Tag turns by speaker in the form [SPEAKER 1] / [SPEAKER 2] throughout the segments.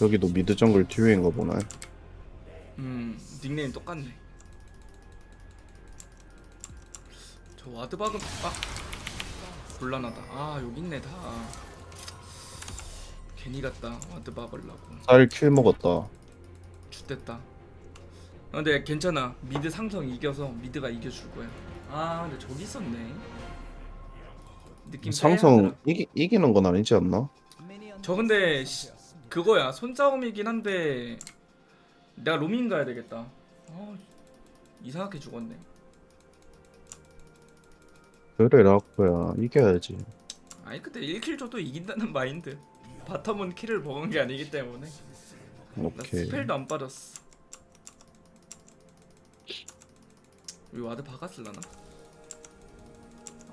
[SPEAKER 1] 여기도 미드 정글 듀오인가 보네.
[SPEAKER 2] 음 닉네임 똑같네 저 와드박은 아 곤란하다 아 여기 있네 다 괜히 갔다 와드박 을라고
[SPEAKER 1] 쌀킬 먹었다.
[SPEAKER 2] 죽됐다 아, 근데 괜찮아 미드 상성 이겨서 미드가 이겨줄 거야 아 근데 저기 있었네 느낌
[SPEAKER 1] 상성
[SPEAKER 2] 쎄하더라.
[SPEAKER 1] 이기, 이기는 건 아니지 않나?
[SPEAKER 2] 저 근데 시, 그거야 손싸움이긴 한데 내가 로밍 가야 되겠다 아 이상하게 죽었네
[SPEAKER 1] 그래 라코야 이겨야지.
[SPEAKER 2] 아니 근데 1킬 줘도 이긴다는 마인드 바텀은 킬을 먹은 게 아니기 때문에 나
[SPEAKER 1] 오케이.
[SPEAKER 2] 스펠도 안 빠졌어 여기 와드 박았을라나?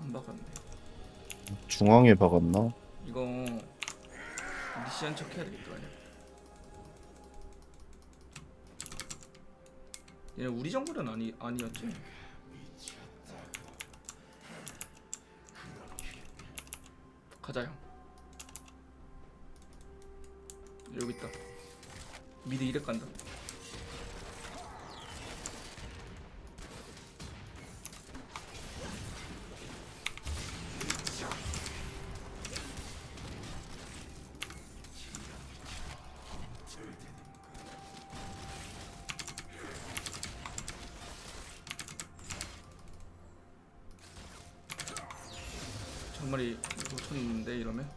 [SPEAKER 2] 안 박았네
[SPEAKER 1] 중앙에 박았나?
[SPEAKER 2] 이거 미시한 척 해야 되겠다 그냥. 얘 우리 정글은 아니 아니었지? 가자 형. 여기 있다. 미드 이렉 간다 정말이 놓쳤는데 이러면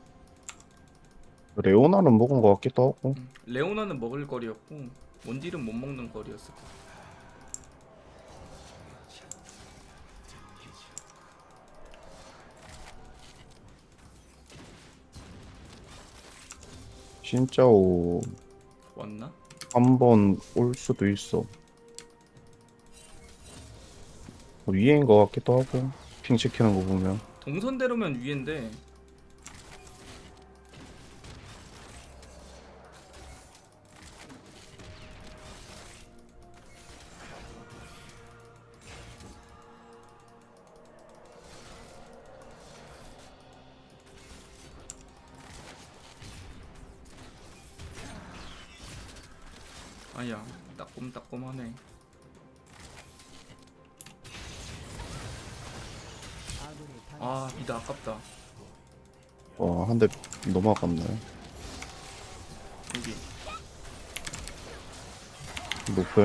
[SPEAKER 1] 레오나는 먹은 것 같기도 하고.
[SPEAKER 2] 음, 레오나는 먹을 거리였고 원딜은 못 먹는 거리였을 거야
[SPEAKER 1] 진짜 오.
[SPEAKER 2] 왔나?
[SPEAKER 1] 한번 올 수도 있어. 위에인 것 같기도 하고. 핑 찍히는 거 보면.
[SPEAKER 2] 동선대로면 위인데. 아야 따꼼따꼼하네 아 미드 아깝다
[SPEAKER 1] 와, 한 대 너무 아깝네.
[SPEAKER 2] 여기
[SPEAKER 1] 노플.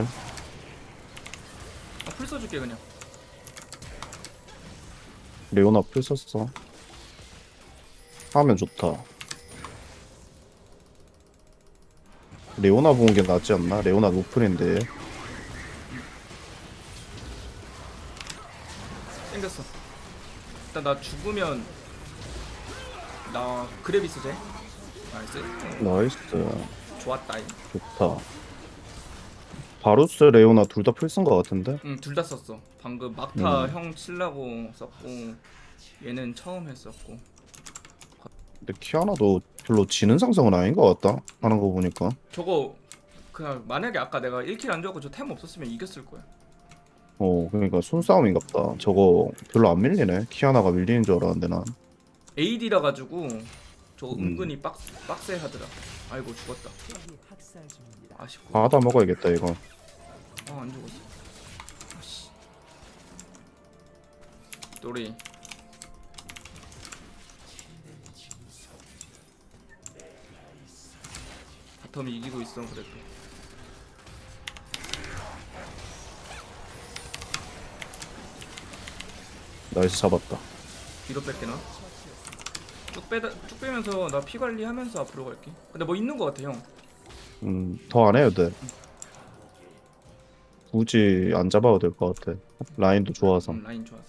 [SPEAKER 2] 아, 풀 써줄게 그냥
[SPEAKER 1] 레오나 풀 썼어. 하면 좋다. 레오나 보는 게 낫지 않나? 레오나 노플인데.
[SPEAKER 2] 땡겼어 일단 나 죽으면 나 그래비스 돼? 나이스
[SPEAKER 1] 나이스.
[SPEAKER 2] 좋았다
[SPEAKER 1] 좋다. 바루스, 레오나 둘 다 풀쓴것 같은데?
[SPEAKER 2] 응둘 다 썼어 방금 막타
[SPEAKER 1] 음.
[SPEAKER 2] 형 칠라고 썼고 얘는 처음 했었고
[SPEAKER 1] 근데 키아나도 별로 지는 상성은 아닌 것 같다. 하는 거 보니까.
[SPEAKER 2] 저거 그냥 만약에 아까 내가 1킬 안 줘고 저 템 없었으면 이겼을 거야
[SPEAKER 1] 어, 그러니까 손싸움인갑다. 저거 별로 안 밀리네. 키아나가 밀리는 줄 알았는데 난.
[SPEAKER 2] AD라 가지고 저거
[SPEAKER 1] 음.
[SPEAKER 2] 은근히 빡, 빡세 하더라 아이고 죽었다 아쉽고
[SPEAKER 1] 받아 먹어야겠다 이거.
[SPEAKER 2] 아 안 죽었어 아씨 또리 바텀이 이기고 있어 그래도
[SPEAKER 1] 나이스 잡았다.
[SPEAKER 2] 뒤로 뺄게나 쭉 빼다 쭉 빼면서 나 피 관리하면서 앞으로 갈게 근데 뭐 있는 거 같아 형
[SPEAKER 1] 음, 더 안 해도 돼. 굳이 안 잡아도 될 것 같아. 라인도 좋아서.
[SPEAKER 2] 음, 라인 좋아서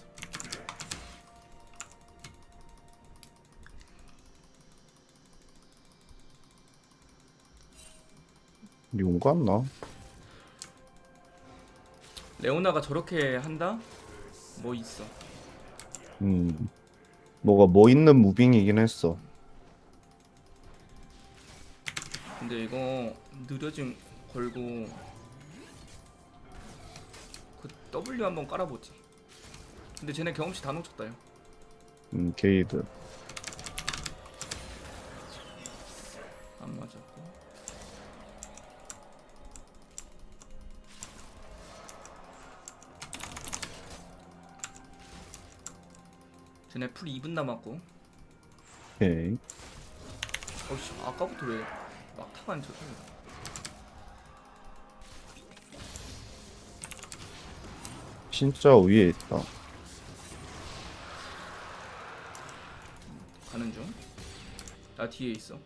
[SPEAKER 1] 용 같나?
[SPEAKER 2] 레오나가 저렇게 한다? 뭐 있어
[SPEAKER 1] 음. 뭐가 뭐 있는 무빙이긴 했어.
[SPEAKER 2] 근데 이거 느려짐 걸고 그 W 한번 깔아보지 근데 쟤네 경험치 다 놓쳤다 요
[SPEAKER 1] 음, 게이드.
[SPEAKER 2] 안 맞았 쟤네 풀 2분 남았고
[SPEAKER 1] 오케이.
[SPEAKER 2] 어씨 아까부터 왜 막타가 안 쳐져
[SPEAKER 1] 진짜 위에 있다.
[SPEAKER 2] 가는 중. 나 뒤에 있어.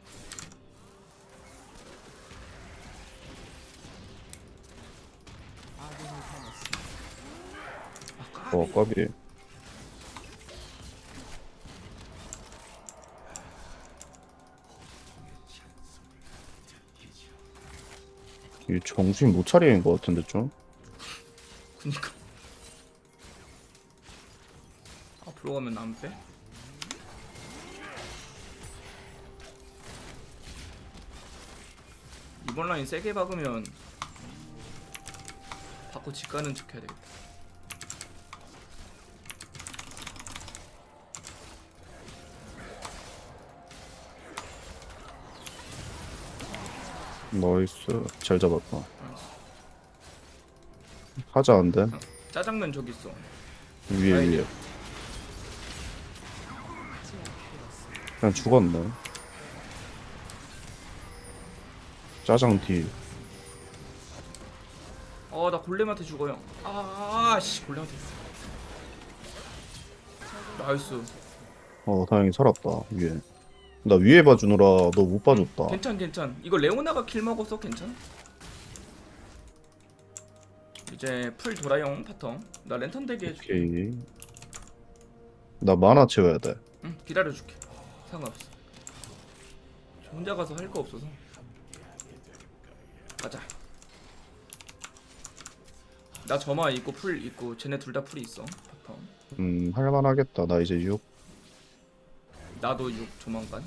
[SPEAKER 1] 어, 까비. 이 정신 못 차리는 것 같은데 좀.
[SPEAKER 2] 그니까. 앞으로 가면 안 빼? 이번 라인 세게 박으면 받고 집 가는 척 해야 되겠다.
[SPEAKER 1] 나이스. 잘 잡았다. 하자 안 돼?
[SPEAKER 2] 짜장면 저기 있어.
[SPEAKER 1] 위에
[SPEAKER 2] 아이.
[SPEAKER 1] 위에. 그냥 죽었네. 짜장 뒤.
[SPEAKER 2] 어, 나 골렘한테 죽어요. 아, 씨, 골렘한테. 나이스.
[SPEAKER 1] 어 다행히 살았다 위에. 나 위에 봐주느라 너 못 봐줬다.
[SPEAKER 2] 괜찮, 괜찮. 이거 레오나가 킬 먹어서 괜찮. 이제 풀 도라용 파텀. 나 랜턴 대기 해줄게.
[SPEAKER 1] 오케이. 나 만화 채워야 돼.
[SPEAKER 2] 응, 기다려줄게. 상관없어. 저 혼자 가서 할 거 없어서. 가자. 나 점화 있고 풀 있고 쟤네 둘 다 풀이 있어. 파텀.
[SPEAKER 1] 음 할만하겠다. 나 이제 6.
[SPEAKER 2] 나도 6 조만간.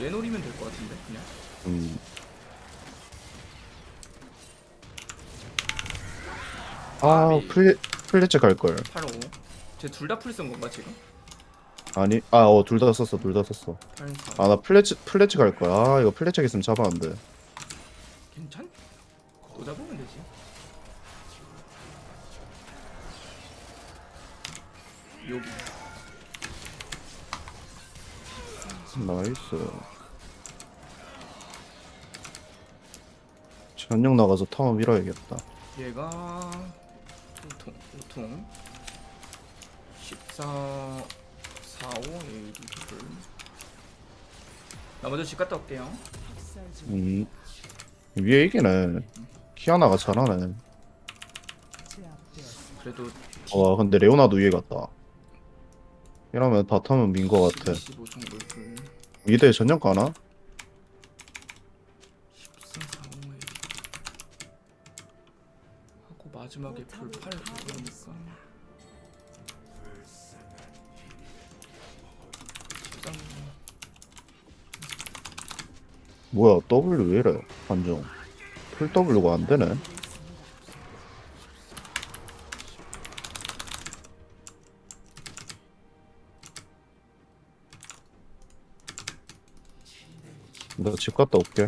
[SPEAKER 2] 얘 노리면 될 것 같은데 그냥.
[SPEAKER 1] 음. 아. 플레 플래치 갈 걸.
[SPEAKER 2] 8 5. 쟤 둘 다 풀쓴 건가 지금?
[SPEAKER 1] 아니 아 어 둘 다 썼어 둘 다 썼어.
[SPEAKER 2] 8 4.
[SPEAKER 1] 아나 플래치 플래치 갈 거야. 아 이거 플래치 있으면 잡아 안 돼.
[SPEAKER 2] 괜찮? 또 잡으면 되지. 여기.
[SPEAKER 1] 나이스. 전력 나가서 타워 밀어야겠다.
[SPEAKER 2] 얘가 5통, 5통 14, 4, 5, AD를 나 먼저 집 갔다 올게요
[SPEAKER 1] 음 위에 이기네. 키아나가 잘하네.
[SPEAKER 2] 그래도
[SPEAKER 1] 와 근데 레오나도 위에 갔다. 이러면 바텀은 민 거 같아.
[SPEAKER 2] 15 정도 풀
[SPEAKER 1] 미드에 전력 가나?
[SPEAKER 2] 14, 4, 5, AD 하고 마지막에 풀 8, 그러니까
[SPEAKER 1] 뭐야 W 왜 이래? 판정. 풀 W가 안 되네. 나 집 갔다 올게.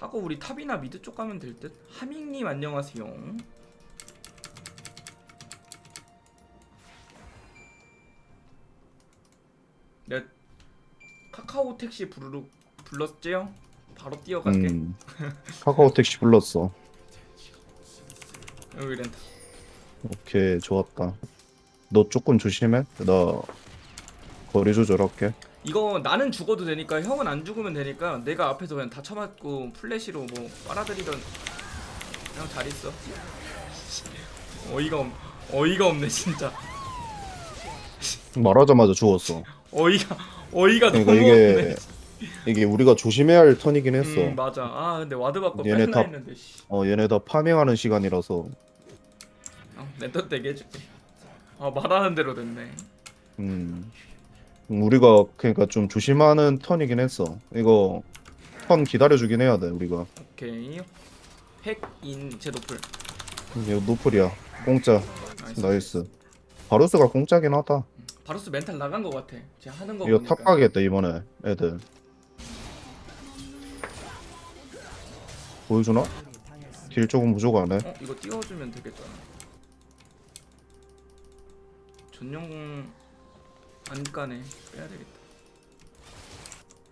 [SPEAKER 2] 하고 우리 탑이나 미드 쪽 가면 될 듯? 하밍님 안녕하세요 택시 부르르 불렀지요? 바로 뛰어갈게
[SPEAKER 1] 음. 카카오 택시 불렀어.
[SPEAKER 2] 여기 렌트
[SPEAKER 1] 오케이 좋았다. 너 조금 조심해. 나 거리 조절할게.
[SPEAKER 2] 이거 나는 죽어도 되니까 형은 안 죽으면 되니까 내가 앞에서 그냥 다 쳐맞고 플래시로 뭐 빨아들이던 그냥 잘 있어 어이가 없 어이가 없네 진짜
[SPEAKER 1] 말하자마자 죽었어.
[SPEAKER 2] 어이가 어이가
[SPEAKER 1] 그러니까
[SPEAKER 2] 너무
[SPEAKER 1] 이게
[SPEAKER 2] 없네
[SPEAKER 1] 이게 우리가 조심해야 할 턴이긴 했어.
[SPEAKER 2] 음 맞아 아 근데 와드 받고
[SPEAKER 1] 얘네
[SPEAKER 2] 뺄라
[SPEAKER 1] 다-
[SPEAKER 2] 했는데 씨
[SPEAKER 1] 어 얘네 다 파밍하는 시간이라서
[SPEAKER 2] 어, 랜턴 떼게 해줄게 아 말하는 대로 됐네
[SPEAKER 1] 음 음, 우리가 그러니까 좀 조심하는 턴이긴 했어. 이거 턴 기다려주긴 해야 돼 우리가.
[SPEAKER 2] 오케이 핵인 제도풀
[SPEAKER 1] 이거 노플이야. 공짜.
[SPEAKER 2] 나이스
[SPEAKER 1] 나이스. 바루스가 공짜긴 하다.
[SPEAKER 2] 바로스 멘탈 나간 것 같아. 제가 하는 거
[SPEAKER 1] 이거
[SPEAKER 2] 보니까.
[SPEAKER 1] 탑 가겠다 이번에 애들 보여주나? 딜 조금 부족하네
[SPEAKER 2] 어 이거 띄워주면 되겠다. 전용 안 까네. 빼야 되겠다.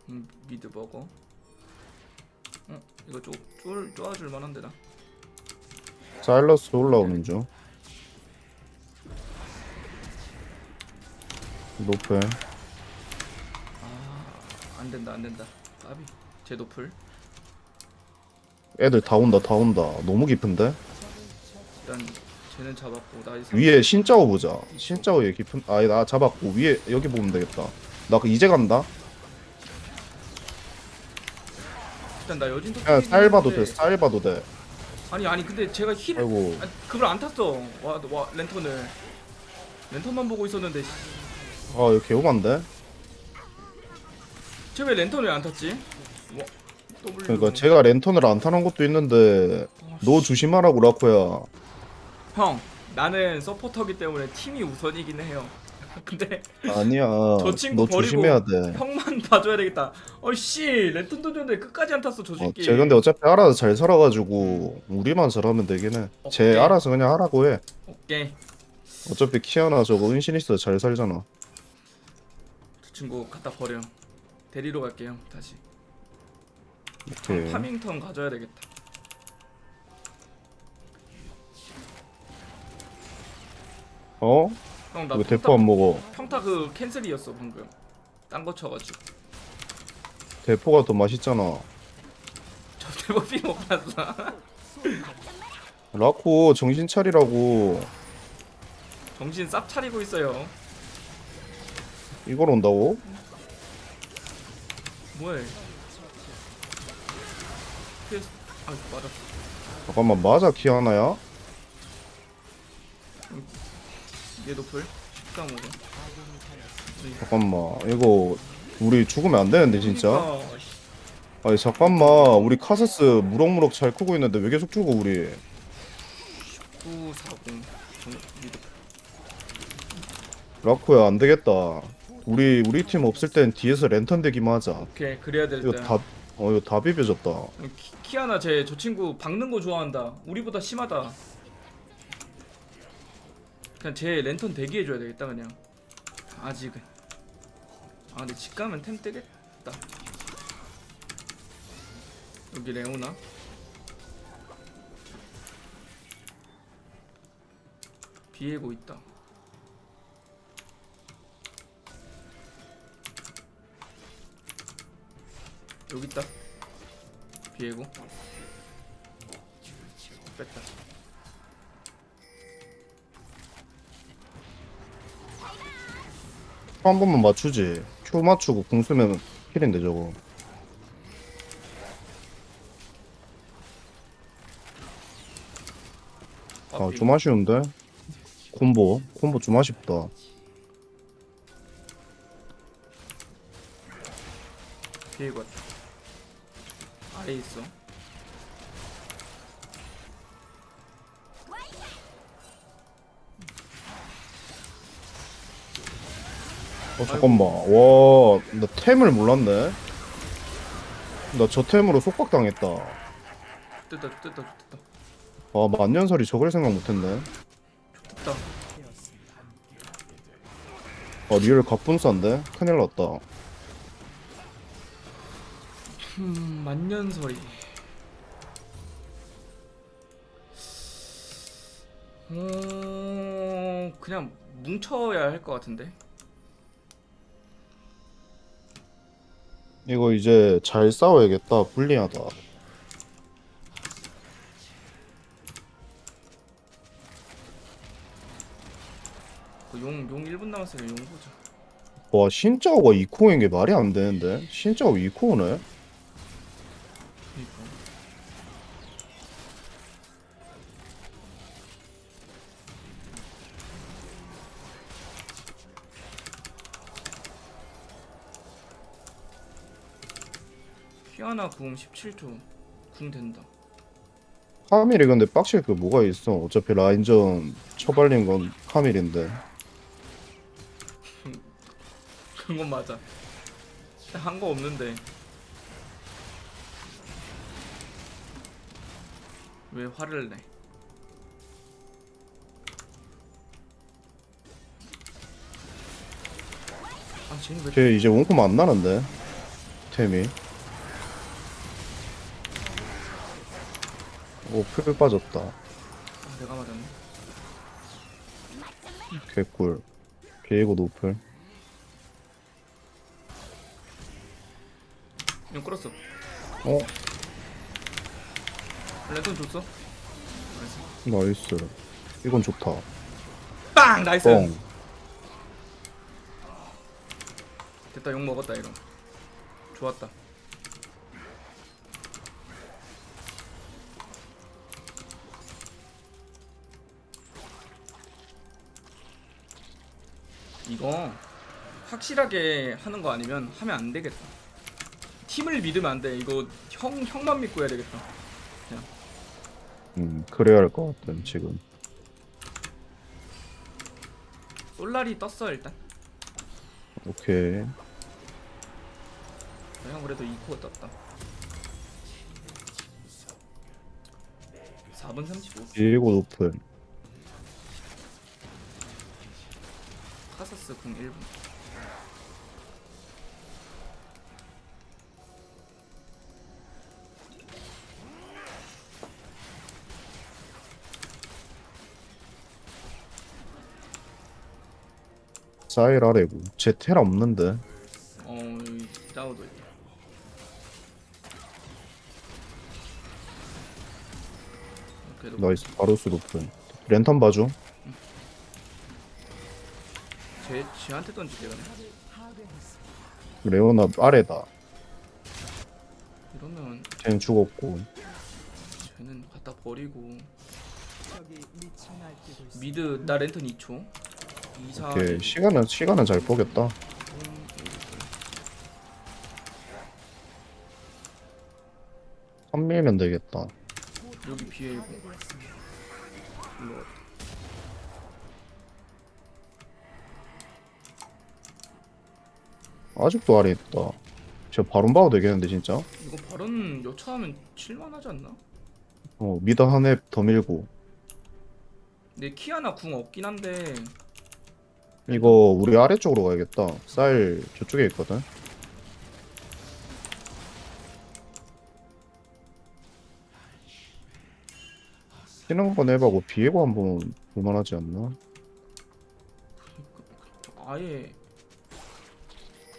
[SPEAKER 2] 음 미드 먹어. 어 이거 좀쫄 쪼아줄 만한데 나.
[SPEAKER 1] 사일러스 올라오는 중 높에
[SPEAKER 2] 아안 된다 안 된다. 까비. 제 노플.
[SPEAKER 1] 애들 다 온다 다 온다 너무 깊은데?
[SPEAKER 2] 일단 쟤는 잡았고 나 이제
[SPEAKER 1] 위에 신짜오 보자 신짜오에 깊은 아니 나 잡았고 위에 여기 보면 되겠다 나 그 이제 간다
[SPEAKER 2] 일단 나 여진도
[SPEAKER 1] 그냥 쌀 봐도
[SPEAKER 2] 했는데-
[SPEAKER 1] 돼쌀 봐도 돼
[SPEAKER 2] 아니 아니 근데 제가 힐
[SPEAKER 1] 아이고
[SPEAKER 2] 아니, 그걸 안 탔어. 와, 와 랜턴을 랜턴만 보고 있었는데
[SPEAKER 1] 아 이거 개오만데?
[SPEAKER 2] 쟤왜 랜턴을 안 탔지? 와, W.
[SPEAKER 1] 그러니까 제가 랜턴을 안 타는 것도 있는데 너 조심하라고 라코야
[SPEAKER 2] 형 나는 서포터기 때문에 팀이 우선이긴 해요. 근데
[SPEAKER 1] 아니야
[SPEAKER 2] 저 친구
[SPEAKER 1] 너
[SPEAKER 2] 버리고
[SPEAKER 1] 조심해야 돼
[SPEAKER 2] 형만 봐줘야 되겠다. 어씨 랜턴 던졌는데 끝까지 안 탔어 저
[SPEAKER 1] 어,
[SPEAKER 2] 새끼.
[SPEAKER 1] 쟤 근데 어차피 알아서 잘 살아가지고 우리만 잘하면 되긴 해쟤
[SPEAKER 2] 오케이.
[SPEAKER 1] 알아서 그냥 하라고 해
[SPEAKER 2] 오케이
[SPEAKER 1] 어차피 키아나 저거 은신이스 잘 살잖아
[SPEAKER 2] 저 친구 갖다 버려. 데리러 갈게요 다시.
[SPEAKER 1] 오케이
[SPEAKER 2] 파밍턴 가져야 되겠다.
[SPEAKER 1] 어?
[SPEAKER 2] 형 나
[SPEAKER 1] 왜 대포 안 먹어
[SPEAKER 2] 평타 그 캔슬이었어 방금. 딴 거 쳐가지고.
[SPEAKER 1] 대포가 더 맛있잖아
[SPEAKER 2] 저 대법이 못 봤어.
[SPEAKER 1] 라코 정신 차리라고
[SPEAKER 2] 정신 싹 차리고 있어요.
[SPEAKER 1] 이걸 온다고?
[SPEAKER 2] 뭐해? PS 아 맞았어.
[SPEAKER 1] 잠깐만 맞아 키아나야?
[SPEAKER 2] 얘 노플. 식사 먹어.
[SPEAKER 1] 잠깐만 이거 우리 죽으면 안 되는데 진짜
[SPEAKER 2] 그러니까, 씨,
[SPEAKER 1] 아니 잠깐만 우리 카세스 무럭무럭 잘 크고 있는데 왜 계속 죽어 우리
[SPEAKER 2] 940 미드.
[SPEAKER 1] 라코야 안 되겠다 우리 우리 팀 없을 땐 뒤에서 랜턴 대기만 하자
[SPEAKER 2] 오케이 그래야 될
[SPEAKER 1] 이거
[SPEAKER 2] 때.
[SPEAKER 1] 다 어 이거 다 비벼졌다
[SPEAKER 2] 키, 키아나 제저 친구 박는 거 좋아한다. 우리보다 심하다. 그냥 제 랜턴 대기해 줘야 되겠다 그냥. 아직은. 아 근데 집 가면 템 뜨겠다. 여기 레오나. 비에고 있다. 여기 있다. 비에고. 뺐다.
[SPEAKER 1] 한 번만 맞추지 큐 맞추고 궁 쓰면 킬인데 저거 아 좀 아쉬운데 콤보 콤보 좀 아쉽다
[SPEAKER 2] 비에고 왔다. 아래 있어.
[SPEAKER 1] 어 잠깐만. 와나 템을 몰랐네. 나 저 템으로 속박당했다.
[SPEAKER 2] 뜯다 뜯다 뜯다
[SPEAKER 1] 아 만년설이 저걸 생각 못했네.
[SPEAKER 2] 뜯다.
[SPEAKER 1] 아 리얼 갑분싼데? 큰일 났다
[SPEAKER 2] 음 만년설이. 음 그냥 뭉쳐야 할 것 같은데.
[SPEAKER 1] 이거 이제 잘 싸워야겠다 불리하다
[SPEAKER 2] 그 용 용 1분 남았으니까 용 보자.
[SPEAKER 1] 와 신짜오가 2코어인 게 말이 안 되는데 신짜오 2코어네
[SPEAKER 2] 피아나 궁 17초 궁 된다.
[SPEAKER 1] 카밀이 근데 빡칠 그 뭐가 있어? 어차피 라인전 처발린 건 카밀인데.
[SPEAKER 2] 그건 맞아. 한 거 없는데. 왜 화를 내? 아, 쟤는
[SPEAKER 1] 왜걔 이제 원콤 안 나는데? 템이 오풀 빠졌다
[SPEAKER 2] 아, 내가 맞았네.
[SPEAKER 1] 개꿀 비에고 노플
[SPEAKER 2] 이거 끌었어.
[SPEAKER 1] 어?
[SPEAKER 2] 랜턴 줬어?
[SPEAKER 1] 나이스 이건 좋다
[SPEAKER 2] 빵! 나이스!
[SPEAKER 1] 뻥
[SPEAKER 2] 됐다, 욕 먹었다, 이런. 좋았다. 이거 확실하게 하는 거 아니면 하면 안 되겠다. 팀을 믿으면 안 돼. 이거 형 형만 믿고 해야 되겠다.
[SPEAKER 1] 음 그래야 할 것 같아 지금
[SPEAKER 2] 솔라리 떴어 일단.
[SPEAKER 1] 오케이
[SPEAKER 2] 형 그래도 2코어 떴다 4분 35
[SPEAKER 1] 비에고 노플
[SPEAKER 2] 카사스 궁 1분
[SPEAKER 1] 사일 아래고 제텔 없는데.
[SPEAKER 2] 어 짜오도 있다. 그래도
[SPEAKER 1] 나이스. 바루스 노플 랜턴 봐줘
[SPEAKER 2] 쟤, 쟤한테 던질게 그냥
[SPEAKER 1] 레오나 아래다.
[SPEAKER 2] 이러면
[SPEAKER 1] 쟤는 죽었고.
[SPEAKER 2] 쟤는 갖다 버리고. 미드 나 랜턴 2초. 2, 4
[SPEAKER 1] 오케이. 시간은 시간은 잘 보겠다. 한 밀면 되겠다.
[SPEAKER 2] 여기 비에이고. 일로 와.
[SPEAKER 1] 아직도 아래 있다. 저 바론 봐도 되겠는데 진짜?
[SPEAKER 2] 이거 발언 여차하면 7만 하지 않나?
[SPEAKER 1] 어 미드 한앱 더 밀고.
[SPEAKER 2] 내 키아나 궁 없긴 한데.
[SPEAKER 1] 이거 우리 아래쪽으로 가야겠다. 쌀 저쪽에 있거든. 뛰는 건 해보고 비에고 한번 볼만하지 않나?
[SPEAKER 2] 아예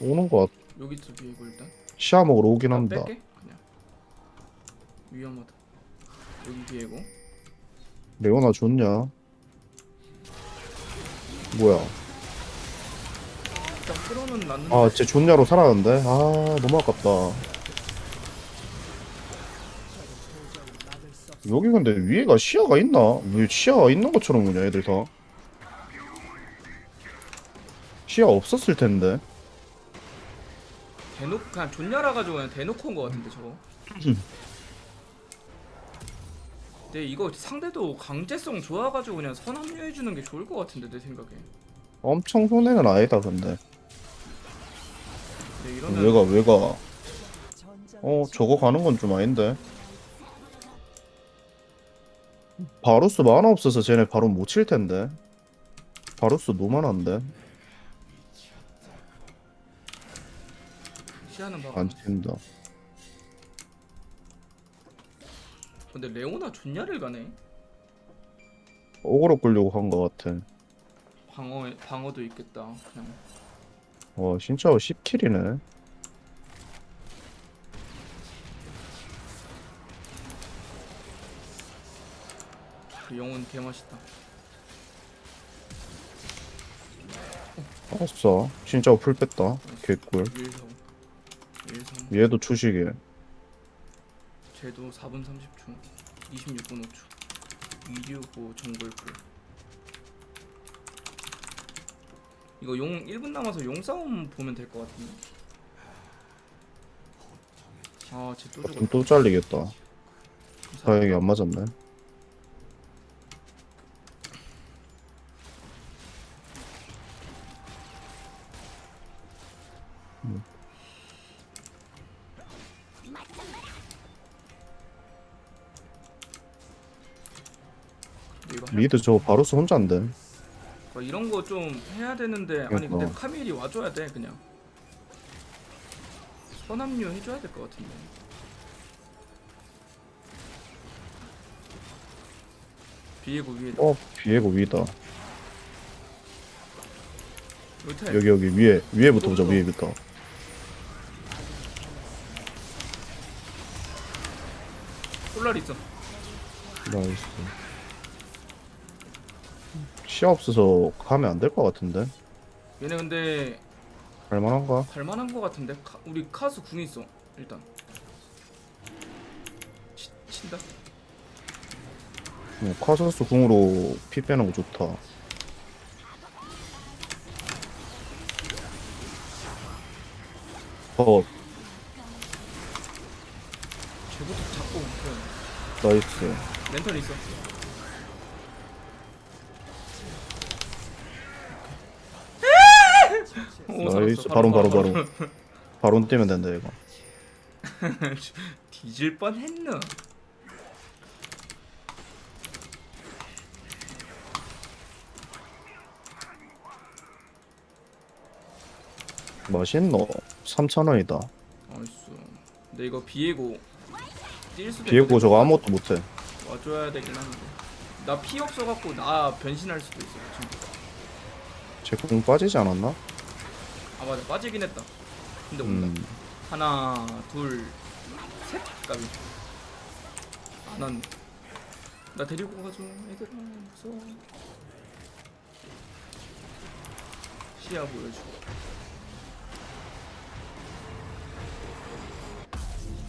[SPEAKER 1] 오는 거 같...
[SPEAKER 2] 여기 있어 비에고 일단
[SPEAKER 1] 시야 먹으러 오긴
[SPEAKER 2] 나
[SPEAKER 1] 한다
[SPEAKER 2] 뺄게 그냥 위험하다 여기 비에고
[SPEAKER 1] 레오나 좋냐? 뭐야
[SPEAKER 2] 일단 끌어는 놨는데
[SPEAKER 1] 아, 쟤 좋냐로 살았는데? 아, 너무 아깝다. 여기 근데 위에가 시야가 있나? 왜 시야가 있는 것처럼 보냐, 애들 다. 시야 없었을 텐데.
[SPEAKER 2] 대놓고 그냥 존냐라 가지고 그냥 대놓고 온 거 같은데 저거 근데 이거 상대도 강제성 좋아가지고 그냥 선 합류해주는 게 좋을 것 같은데 내 생각에
[SPEAKER 1] 엄청 손해는 아니다, 근데.
[SPEAKER 2] 근데 이러면
[SPEAKER 1] 왜가, 왜가. 어, 저거 가는 건 좀 아닌데. 바루스 만화 없어서 쟤네 바로 못 칠 텐데. 바루스 노만한데.
[SPEAKER 2] 시야는
[SPEAKER 1] 봐안 친다.
[SPEAKER 2] 근데 레오나 존냐를 가네.
[SPEAKER 1] 어그로 끌려고 한 것 같아.
[SPEAKER 2] 방어 방어도 있겠다 그냥.
[SPEAKER 1] 와 진짜 10킬이네.
[SPEAKER 2] 그 영혼 개 멋있다.
[SPEAKER 1] 알았어. 진짜 풀 뺐다. 개꿀.
[SPEAKER 2] 1 4 1 3
[SPEAKER 1] 얘도 추식이야
[SPEAKER 2] 쟤도 4분 30초 26분 5초. 265 정글풀 이거 용 1분 남아서 용 싸움 보면 될 것 같은데. 아쟤또 죽었다
[SPEAKER 1] 그럼 또 잘리겠다. 다행히 안 맞았네.
[SPEAKER 2] 이
[SPEAKER 1] 미드 저 바로스 혼자인데.
[SPEAKER 2] 어, 이런 거 좀 해야 되는데 아니 근데
[SPEAKER 1] 그러니까.
[SPEAKER 2] 카밀이 와줘야 돼 그냥 선합류 해줘야 될 것 같은데 비에고 위에다
[SPEAKER 1] 어 비에고 위다.
[SPEAKER 2] 여기
[SPEAKER 1] 여기 여기 위에 위에부터 보자 위에부터.
[SPEAKER 2] 폴라리 있어
[SPEAKER 1] 나이스. 시야 없어서 가면 안 될 것 같은데.
[SPEAKER 2] 얘네 근데
[SPEAKER 1] 갈만한가?
[SPEAKER 2] 갈만한 것 같은데 카, 우리 카스 궁 있어 일단 치, 친다
[SPEAKER 1] 뭐 카서스 궁으로 피 빼는 거 좋다. 어
[SPEAKER 2] 쟤부터 잡고 그
[SPEAKER 1] 나이스.
[SPEAKER 2] 랜턴 있어 오, 살았어.
[SPEAKER 1] 나이스. 바로 바로 바로. 바로 뛰면 된다 이거.
[SPEAKER 2] 뒤질 뻔했노
[SPEAKER 1] 맛있노. 3,000원이다.
[SPEAKER 2] 나이스 근데 이거 비에고 뛸 수도
[SPEAKER 1] 비에고 저거 아무것도 못해.
[SPEAKER 2] 와줘야 되긴 한데 나 피 없어갖고 나 변신할 수도 있어 지금
[SPEAKER 1] 제 공 빠지지 않았나?
[SPEAKER 2] 아 맞아. 빠지긴 했다. 근데 온다.
[SPEAKER 1] 음.
[SPEAKER 2] 하나 둘셋? 까비. 안왔나 데리고 가줘 얘들아 무서워 시야 보여줘.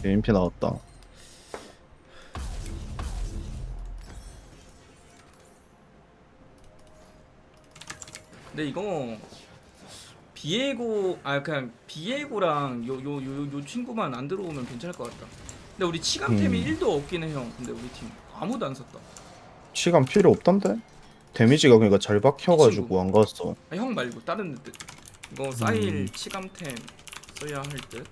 [SPEAKER 1] 게임피 나왔다.
[SPEAKER 2] 근데 이거 비에고 아 그냥 비에고랑 요 요 요 요 친구만 안 들어오면 괜찮을 것 같다. 근데 우리 치감템이
[SPEAKER 1] 음.
[SPEAKER 2] 1도 없긴 해 형. 근데 우리 팀 아무도 안 썼다.
[SPEAKER 1] 시간 필요 없던데? 데미지가 그러니까
[SPEAKER 2] 잘이 친구.
[SPEAKER 1] 박혀가지고 안 갔어.
[SPEAKER 2] 아, 형 말고 다른 애들. 이거 사일
[SPEAKER 1] 음.
[SPEAKER 2] 치감템 써야 할 듯.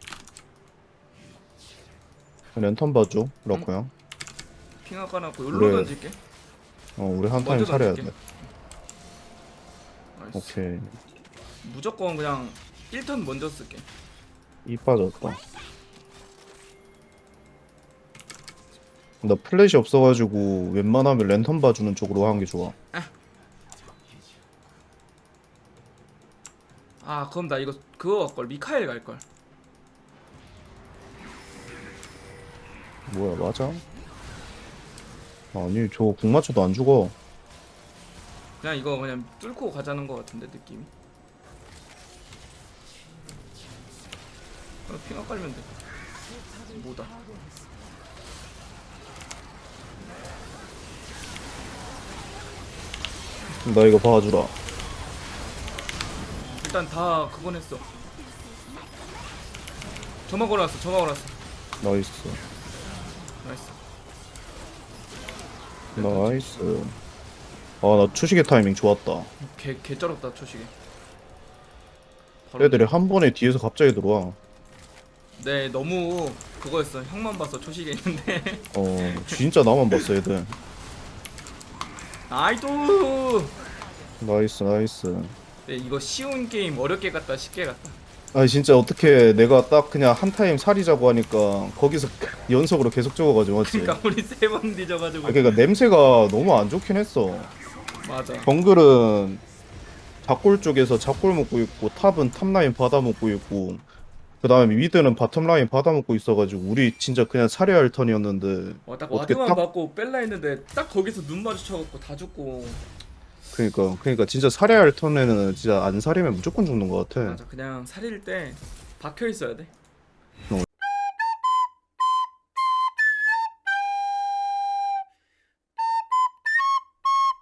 [SPEAKER 1] 랜턴 봐줘, 라코 형.
[SPEAKER 2] 핑 아까 나고 열로
[SPEAKER 1] 그래.
[SPEAKER 2] 던질게.
[SPEAKER 1] 어, 우리 한 타임
[SPEAKER 2] 먼저 던질게.
[SPEAKER 1] 돼.
[SPEAKER 2] 나이스.
[SPEAKER 1] 오케이.
[SPEAKER 2] 무조건 그냥 1턴 먼저 쓸게.
[SPEAKER 1] 이 빠졌다. 나 플래시 없어가지고 웬만하면 랜턴 봐주는 쪽으로 하는 게 좋아.
[SPEAKER 2] 아 그럼 나 이거 그거 갈걸 미카엘 갈걸.
[SPEAKER 1] 뭐야, 맞아? 아니, 저 궁 맞춰도 안 죽어.
[SPEAKER 2] 그냥 이거 그냥 뚫고 가자는 것 같은데 느낌이. 어, 핑 깔면 돼. 뭐다.
[SPEAKER 1] 나 이거 봐주라.
[SPEAKER 2] 일단 다 그건 했어. 점화 걸어놨어. 점화 걸어놨어.
[SPEAKER 1] 나이스.
[SPEAKER 2] 나이스.
[SPEAKER 1] 나이스. 아, 나 추시개 타이밍 좋았다.
[SPEAKER 2] 개 개쩔었다. 바로
[SPEAKER 1] 애들이 한 번에 뒤에서 갑자기 들어와.
[SPEAKER 2] 네 너무 그거였어. 형만 봤어 초식에 있는데.
[SPEAKER 1] 어, 진짜 나만 봤어, 애들.
[SPEAKER 2] 아이도.
[SPEAKER 1] 나이스, 나이스.
[SPEAKER 2] 네 이거 쉬운 게임 어렵게 갔다 쉽게 갔다.
[SPEAKER 1] 아니 진짜 어떻게 내가 딱 그냥 한 타임 살이자고 하니까 거기서 연속으로 계속 적어가지고 맞지?
[SPEAKER 2] 그러니까 우리 세 번 뒤져가지고.
[SPEAKER 1] 아, 그러니까 냄새가 너무 안 좋긴 했어.
[SPEAKER 2] 맞아.
[SPEAKER 1] 정글은 잡골 쪽에서 잡골 먹고 있고 탑은 탑라인 받아 먹고 있고 그 다음에 미드는 바텀 라인 받아 먹고 있어가지고 우리 진짜 그냥 살해야 할 턴이었는데
[SPEAKER 2] 와, 딱
[SPEAKER 1] 어떻게
[SPEAKER 2] 와드만
[SPEAKER 1] 딱-
[SPEAKER 2] 받고 뺄라 했는데 딱 거기서 눈 마주쳐갖고 다 죽고
[SPEAKER 1] 그러니까 그러니까 진짜 살해야 할 턴에는 진짜 안 살이면 무조건 죽는 것 같아.
[SPEAKER 2] 맞아 그냥 살릴 때 박혀 있어야 돼
[SPEAKER 1] 어,